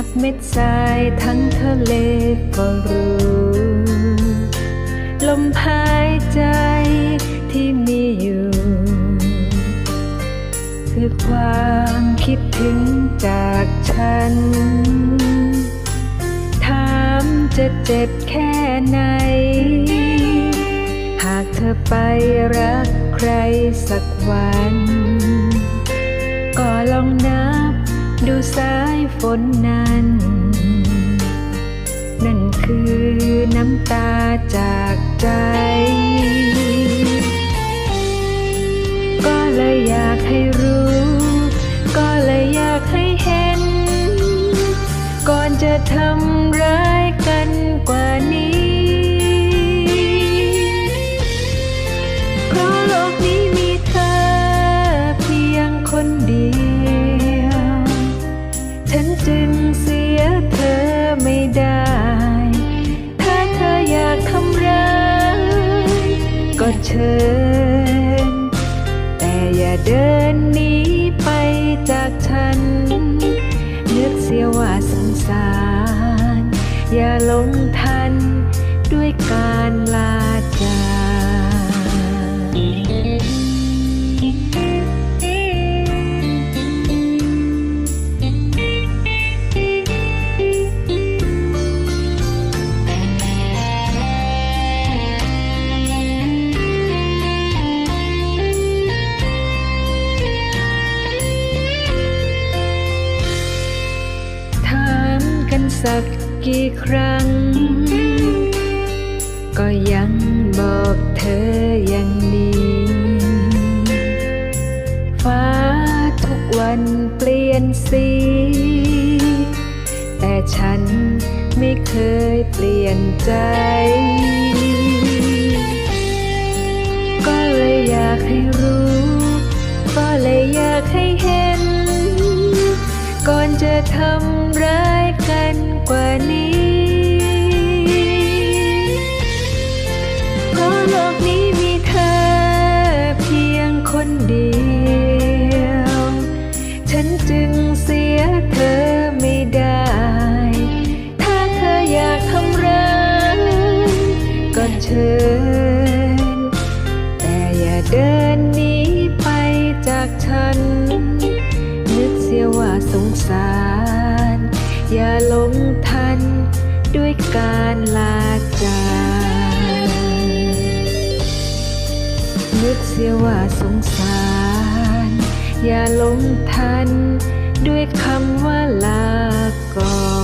ับเม็ดทรายทั้งทะเลก็รู้ ลมหายใจที่มีอยู่ คือความคิดถึงจากฉัน ถามจะเจ็บแค่ไหน หากเธอไปรักใครสักวัน ก็ลองนับ ดูสายฝนนั้น นั่นคือน้ำตาจากใจ ก็เลยอยากให้รู้ ก็เลยอยากให้เห็น ก่อนจะทำ ฉันจึงเสียเธอไม่ได้ ถ้าเธออยากทำร้ายก็เชิญ แต่อย่าเดินหนีไปจากฉัน นึกเสียว่าสงสาร อย่าลงทันด้วยการลา สักกี่ครั้ง ก็ยังบอกเธออย่างนี้ ฟ้าทุกวันเปลี่ยนสี แต่ฉันไม่เคยเปลี่ยนใจ ก็เลยอยากให้รู้ ก็เลยอยากให้เห็น ก่อนจะทำ กว่านี้ เพราะโลกนี้มีเธอเพียงคนเดียว ฉันจึงเสียเธอไม่ได้ ถ้าเธออยากทำร้ายก็เชิญ แต่อย่าเดินหนีไปจากฉัน นึกเสียว่าสงสาร อย่าหลงทันด้วยการลาจากนึกเสียว่าสงสาร อย่าหลงทันด้วยคำว่าลาก่อน